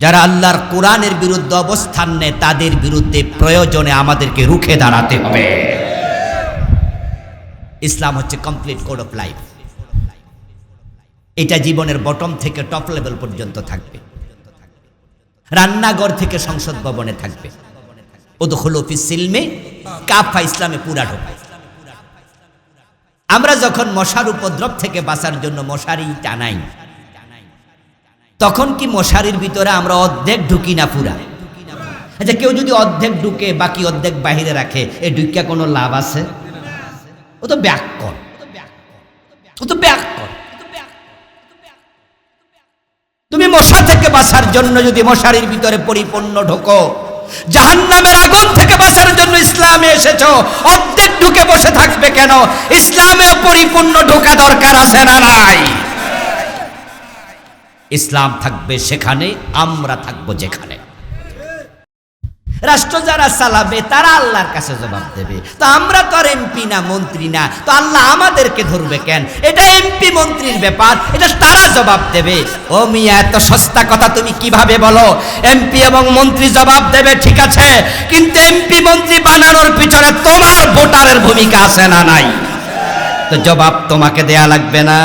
যারা আল্লাহর কোরআনের বিরুদ্ধে অবস্থান নেয়, তাদের বিরুদ্ধে প্রয়োজনে আমাদেরকে রুখে দাঁড়াতে হবে। ইসলাম হচ্ছে কমপ্লিট কোড অফ লাইফ এটা জীবনের বটম থেকে টপ লেভেল পর্যন্ত থাকবে। রান্নাঘর থেকে সংসদ ভবনে থাকবে। সিলমে, কাফা ইসলামে পুরা আমরা যখন মশার উপদ্রব থেকে বাঁচার জন্য মশারি টানাই তখন কি মশারির ভিতরে আমরা অর্ধেক ঢুকি না পুরা? আচ্ছা কেউ যদি অর্ধেক ঢুকে, বাকি অর্ধেক বাহিরে রাখে, এ ঢুকিয়া কোনো লাভ আছে? ও তো ব্যাক কর ও তো ব্যাক কর তুমি মশা থেকে বাঁচার জন্য যদি মশারির ভিতরে পরিপূর্ণ ঢোকো, জাহান্নামের আগুন থেকে বাঁচার জন্য ইসলামে এসেছ, অর্ধেক ঢুকে বসে থাকবে কেন? ইসলামে পরিপূর্ণ ঢোকা দরকার আছে না নাই? ইসলাম থাকবে সেখানে, আমরা থাকব যেখানে। রাষ্ট্র যারা চালাবে, তারা আল্লাহর কাছে জবাব দেবে। তো আমরা তো আর এমপি না, মন্ত্রী না, তো আল্লাহ আমাদেরকে ধরবে কেন? এটা এমপি মন্ত্রীর ব্যাপার, এটা তারা জবাব দেবে। ও মিয়া, এত সস্তা কথা তুমি কীভাবে বলো? এমপি এবং মন্ত্রী জবাব দেবে, ঠিক আছে, কিন্তু এমপি মন্ত্রী বানানোর পিছনে তোমার ভোটারের ভূমিকা আছে না নাই? তো জবাব তোমাকে দেয়া লাগবে না।